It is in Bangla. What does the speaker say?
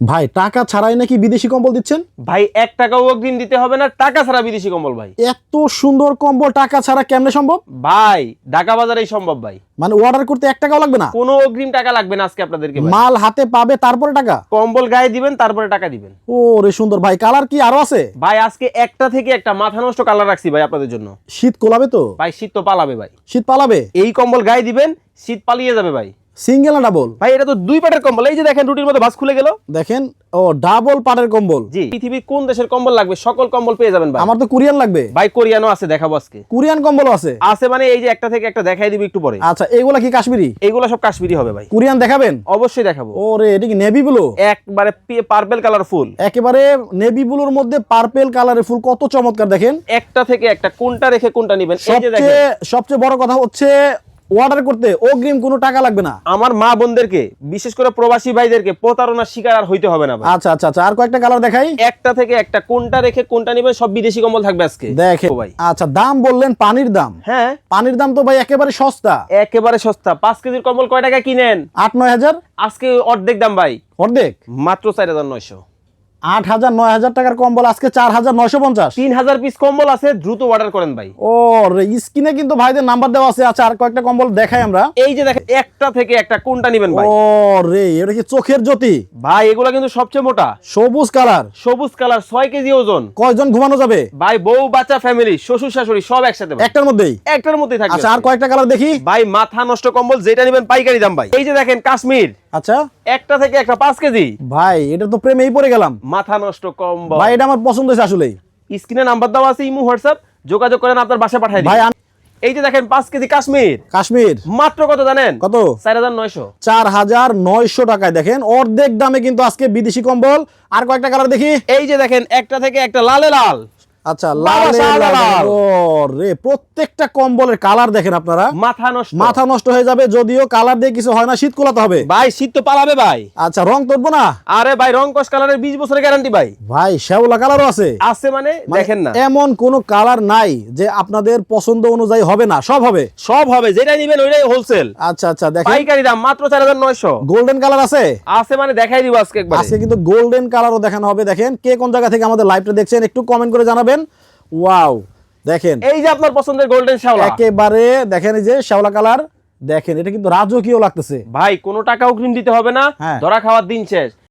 ভাই টাকা ছাড়াই নাকি বিদেশি কম্বল দিচ্ছেন? ভাই এক টাকাও অগ্রিম দিতে হবে না টাকা ছাড়া বিদেশি কম্বল ভাই। এত সুন্দর কম্বল টাকা ছাড়া কেমনে সম্ভব? ভাই ঢাকা বাজারেই সম্ভব ভাই। মানে অর্ডার করতে এক টাকাও লাগবে না? কোনো অগ্রিম টাকা লাগবে না আজকে আপনাদেরকে মাল হাতে পাবে তারপরে টাকা? কম্বল গায়ে দিবেন তারপরে টাকা দিবেন। ও রে সুন্দর ভাই কালার কি আরও আছে? ভাই আজকে একটা থেকে একটা মাথা নষ্ট কালার রাখছি ভাই আপনাদের জন্য। শীত কোলাবে তো? ভাই শীত তো পালাবে ভাই। শীত পালাবে? এই কম্বল গায়ে দিবেন শীত পালিয়ে যাবে ভাই। সিঙ্গেল না ডাবল ভাই এটা তো দুই পাটের কম্বল। এই যে দেখেন রুটির মধ্যে ভাস খুলে গেল। দেখেন ও ডাবল পাটের কম্বল। জি। পৃথিবীর কোন দেশের কম্বল লাগবে? সকল কম্বল পেয়ে যাবেন ভাই। আমার তো কোরিয়ান লাগবে। ভাই কোরিয়ানো আছে দেখাবো আজকে। কোরিয়ান কম্বলও আছে? আছে মানে এই যে একটা থেকে একটা দেখাই দিবি একটু পরে। আচ্ছা এগুলা কি কাশ্মীরি? এইগুলো সব কাশ্মীরি হবে ভাই। কোরিয়ান দেখাবেন? অবশ্যই দেখাবো। ও রে এটা কি নেভি ব্লু একবারে পার্পেল কালার ফুল একেবারে নেভি ব্লুর মধ্যে পার্পেল কালারের ফুল কত চমৎকার দেখেন। একটা থেকে একটা কোনটা রেখে কোনটা নিবেন? এই যে দেখেন। সবচেয়ে বড় কথা হচ্ছে অর্ডার করতে অগ্রিম কোনো টাকা লাগবে না। আমার মা বোনদেরকে বিশেষ করে প্রবাসী ভাইদেরকে প্রতারণার শিকার আর হইতে হবে না আচ্ছা আচ্ছা আচ্ছা আর কয়েকটা কালার দেখাই। একটা থেকে একটা কোনটা রেখে কোনটা নিবেন সব বিদেশি কম্বল থাকবে আজকে। দেখেন ও ভাই। আচ্ছা দাম বললেন পানির দাম। হ্যাঁ। পানির দাম তো ভাই একেবারে সস্তা। একেবারে সস্তা। পাঁচ কেজির কম্বল কয় টাকা কিনেন? আট নয় হাজার? আজকে অর্ধেক দাম ভাই। অর্ধেক? মাত্র চার হাজার নয়শো। আট হাজার নয় হাজার টাকার কম্বল আজকে চার হাজার নয়শো পঞ্চাশ। তিন হাজার পিস কম্বল আছে দ্রুত অর্ডার করেন ভাই। ও স্ক্রিনে কিন্তু ভাইদের নাম্বার দেওয়া আছে। আচ্ছা আর কয়েকটা কম্বল দেখাই আমরা। এই যে দেখেন একটা থেকে একটা কোনটা নিবেন ভাই? ও রে এটা কি চোখের জ্যোতি? ভাই এগুলো কিন্তু সবচেয়ে মোটা। সবুজ কালার। সবুজ কালার ছয় কেজি ওজন। কয়জন ঘুমানো যাবে? ভাই বউ বাচ্চা ফ্যামিলি শ্বশুর শাশুড়ি সব একসাথে একটার মধ্যেই? একটার মধ্যেই থাকবে। আচ্ছা আর কয়েকটা কালার দেখি। ভাই মাথা নষ্ট কম্বল যেটা নেবেন পাইকারি দাম ভাই। এই যে দেখেন কাশ্মীর। আচ্ছা? একটা থেকে একটা পাঁচ কেজি। ভাই এটা তো প্রেমেই পড়ে গেলাম। মাথা নষ্ট কম্বল। ভাই এটা আমার পছন্দ হয়েছে আসলেই। স্ক্রিনে নাম্বার দেওয়া আছে ইমো হোয়াটসঅ্যাপ। যোগাযোগ করেন আপনার বাসায় পাঠিয়ে দিন ভাই এই যে দেখেন পাঁচ কেজি কাশ্মীর। কাশ্মীর। মাত্র কত জানেন? কত? চার হাজার নয়শো। চার হাজার নয়শো টাকায়। দেখেন অর্ধেক দামে কিন্তু আজকে বিদেশি কম্বল। আর কয়েকটা কালার দেখি। এই যে দেখেন একটা থেকে একটা লালে লাল। আচ্ছা বাবা লাল শাহজালাল। রে প্রত্যেকটা কম্বলের কালার দেখেন আপনারা। মাথা নষ্ট। মাথা নষ্ট হয়ে যাবে যদিও কালার দিয়ে কিছু হয় না শীত কোলাতে হবে। ভাই শীত তো পালাবে ভাই। আচ্ছা রং তুলবো না? আরে ভাই রং কস কালারের বিশ বছরের গ্যারান্টি ভাই। ভাই শ্যাওলা কালারও আছে। আছে মানে মানে দেখেন না। এমন কোন কালার নাই যে আপনাদের পছন্দ অনুযায়ী হবে না সব হবে। সব হবে যেটাই নিবেন ওইটাই হোলসেল আচ্ছা আচ্ছা দেখেন। পাইকারি দাম মাত্র চার হাজার নয়শো। গোল্ডেন কালার আছে? আছে মানে দেখাই দিব আজকে একবার। আজকে কিন্তু গোল্ডেন কালারও দেখানো হবে দেখেন কে কোন জায়গা থেকে আমাদের লাইভটা দেখছেন একটু কমেন্ট করে জানাবেন। ওয়াও দেখেন। এই যে আপনার পছন্দের গোল্ডেন শ্যাওলা। একেবারে দেখেন এই যে শ্যাওলা কালার দেখেন এটা কিন্তু রাজকীয় লাগতেছে। ভাই কোনো টাকাও ক্রিম দিতে হবে না। হ্যাঁ। ধরা খাওয়ার দিন শেষ।